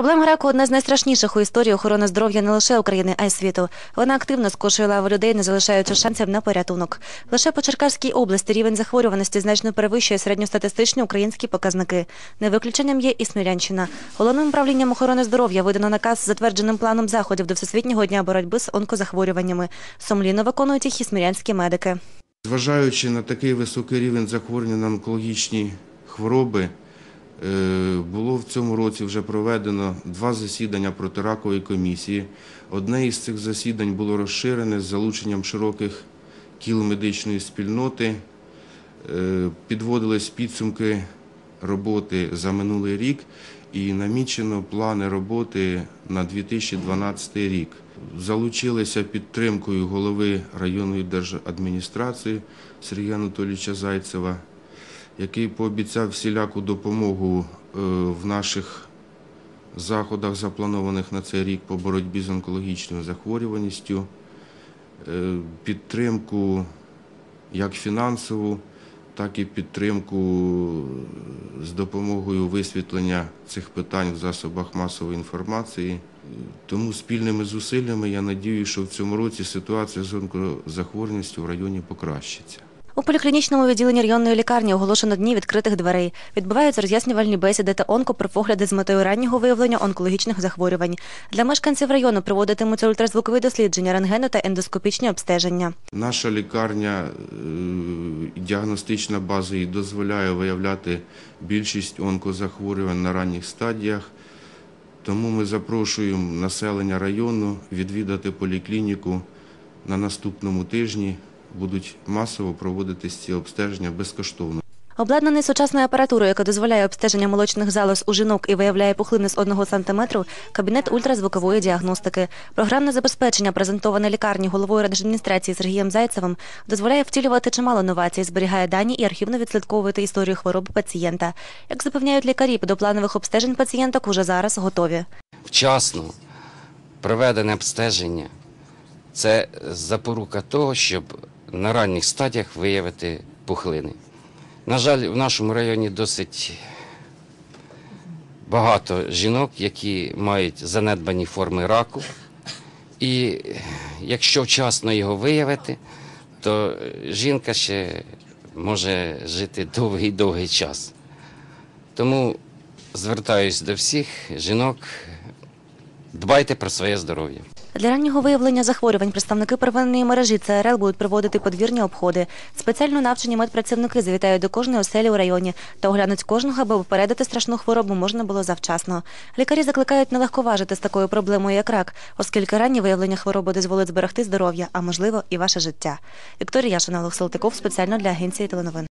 Проблема раку одна з найстрашніших у історії охорони здоров'я не лише України, а й світу. Вона активно скошує лаву людей, не залишаючи шансів на порятунок. Лише по Черкаській області рівень захворюваності значно перевищує середньостатистичні українські показники. Не виключенням є і Смілянщина. Головним управлінням охорони здоров'я видано наказ з затвердженим планом заходів до Всесвітнього дня боротьби з онкозахворюваннями. Сумлінно виконують їх і смілянські медики. Зважаючи на такий високий рівень захворювання на онкологічні хвороби, було в цьому році вже проведено два засідання протиракової комісії. Одне із цих засідань було розширене з залученням широких кіл медичної спільноти. Е, Підводились підсумки роботи за минулий рік і намічено плани роботи на 2012 рік. Залучилися підтримкою голови районної держадміністрації Сергія Анатолійовича Зайцева, який пообіцяв всіляку допомогу е, в наших заходах, запланованих на цей рік по боротьбі з онкологічною захворюваністю, е, підтримку як фінансову, так і підтримку з допомогою висвітлення цих питань в засобах масової інформації. Тому спільними зусиллями я надію, що в цьому році ситуація з онкозахворюваністю в районі покращиться. У поліклінічному відділенні районної лікарні оголошено дні відкритих дверей. Відбуваються роз'яснювальні бесіди та онкопрофогляди з метою раннього виявлення онкологічних захворювань. Для мешканців району проводитимуться ультразвукові дослідження, рентгену та ендоскопічні обстеження. Наша лікарня, е, діагностична база їй дозволяє виявляти більшість онкозахворювань на ранніх стадіях. Тому ми запрошуємо населення району відвідати поліклініку на наступному тижні. Будуть масово проводитись ці обстеження безкоштовно. Обладнаний сучасною апаратурою, яка дозволяє обстеження молочних залоз у жінок і виявляє пухлини з 1 сантиметру, кабінет ультразвукової діагностики. Програмне забезпечення, презентоване лікарні головою адміністрації Сергієм Зайцевим, дозволяє втілювати чимало новацій, зберігає дані і архівно відслідковувати історію хвороби пацієнта. Як запевняють лікарі, до планових обстежень пацієнток уже зараз готові. вчасно проведене обстеження це запорука того, щоб на ранніх стадіях виявити пухлини. На жаль, в нашому районі досить багато жінок, які мають занедбані форми раку. І якщо вчасно його виявити, то жінка ще може жити довгий-довгий час. Тому звертаюся до всіх жінок, дбайте про своє здоров'я. Для раннього виявлення захворювань представники первинної мережі ЦРЛ будуть проводити подвірні обходи. Спеціально навчені медпрацівники завітають до кожної оселі у районі та оглянуть кожного, аби попередити страшну хворобу можна було завчасно. Лікарі закликають не легковажити з такою проблемою, як рак, оскільки раннє виявлення хвороби дозволить зберегти здоров'я, а можливо і ваше життя. Вікторія Яшина, Олег спеціально для агенції теленовин.